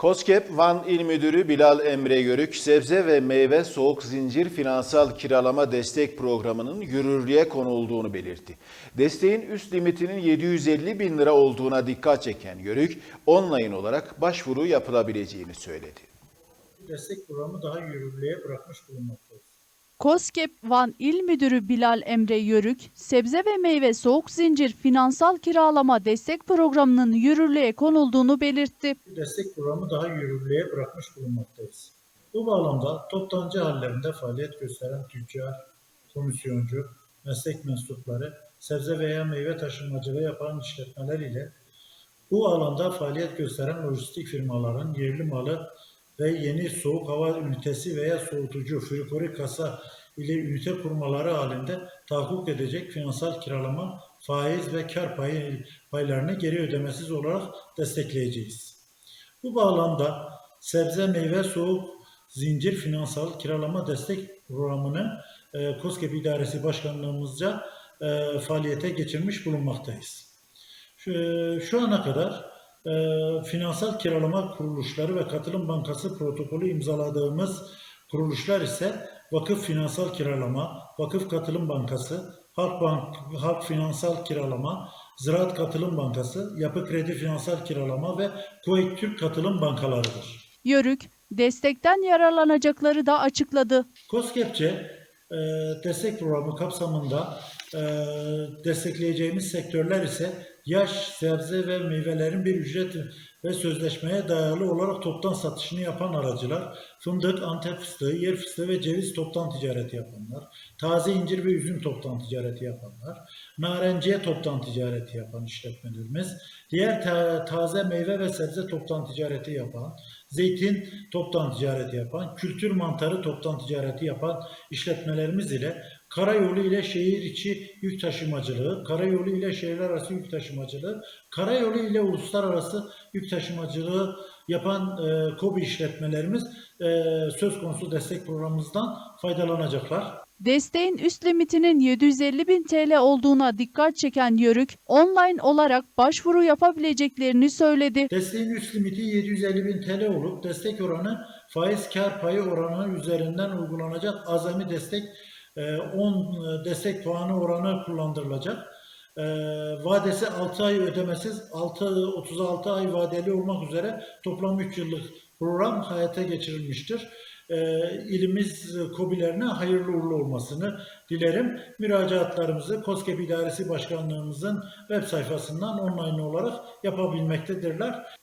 COSGAP Van İl Müdürü Bilal Emre Yörük, sebze ve meyve soğuk zincir finansal kiralama destek programının yürürlüğe konulduğunu belirtti. Desteğin üst limitinin 750 bin lira olduğuna dikkat çeken Yörük, online olarak başvuru yapılabileceğini söyledi. destek programı daha yürürlüğe bırakmış bulunmaktayız. COSGAP Van İl Müdürü Bilal Emre Yörük, sebze ve meyve soğuk zincir finansal kiralama destek programının yürürlüğe konulduğunu belirtti. Destek programı daha yürürlüğe bırakmış bulunmaktayız. Bu bağlamda toptancı hallerinde faaliyet gösteren tüccar, komisyoncu, meslek mensupları, sebze veya meyve taşımacılığı yapan işletmeler ile bu alanda faaliyet gösteren lojistik firmaların yerli malı ve yeni soğuk hava ünitesi veya soğutucu, frikori kasa ile ünite kurmaları halinde tahakkuk edecek finansal kiralama, faiz ve kar payı, paylarını geri ödemesiz olarak destekleyeceğiz. Bu bağlamda sebze, meyve, soğuk, zincir finansal kiralama destek programını e, KOSGEB İdaresi Başkanlığımızca e, faaliyete geçirmiş bulunmaktayız. Şu, şu ana kadar e, finansal kiralama kuruluşları ve katılım bankası protokolü imzaladığımız kuruluşlar ise Vakıf Finansal Kiralama, Vakıf Katılım Bankası, Halk Bank, Halk Finansal Kiralama, Ziraat Katılım Bankası, Yapı Kredi Finansal Kiralama ve Kuveyt Türk Katılım Bankalarıdır. Yörük, destekten yararlanacakları da açıkladı. KOSGEB'ce e, destek programı kapsamında e, destekleyeceğimiz sektörler ise yaş, sebze ve meyvelerin bir ücret ve sözleşmeye dayalı olarak toptan satışını yapan aracılar, fındık, antep fıstığı, yer fıstığı ve ceviz toptan ticareti yapanlar, taze incir ve üzüm toptan ticareti yapanlar, narenciye toptan ticareti yapan işletmelerimiz, diğer ta- taze meyve ve sebze toptan ticareti yapan, zeytin toptan ticareti yapan, kültür mantarı toptan ticareti yapan işletmelerimiz ile karayolu ile şehir içi yük taşımacılığı, karayolu ile şehirler arası yük taşımacılığı, karayolu ile uluslararası yük taşımacılığı yapan e, KOBİ işletmelerimiz e, söz konusu destek programımızdan faydalanacaklar. Desteğin üst limitinin 750 bin TL olduğuna dikkat çeken Yörük, online olarak başvuru yapabileceklerini söyledi. Desteğin üst limiti 750 bin TL olup destek oranı faiz kar payı oranı üzerinden uygulanacak azami destek 10 destek puanı oranı kullandırılacak. E, vadesi 6 ay ödemesiz 6 36 ay vadeli olmak üzere toplam 3 yıllık program hayata geçirilmiştir. E, ilimiz KOBİ'lerine hayırlı uğurlu olmasını dilerim. Müracaatlarımızı KOSGEB İdaresi Başkanlığımızın web sayfasından online olarak yapabilmektedirler.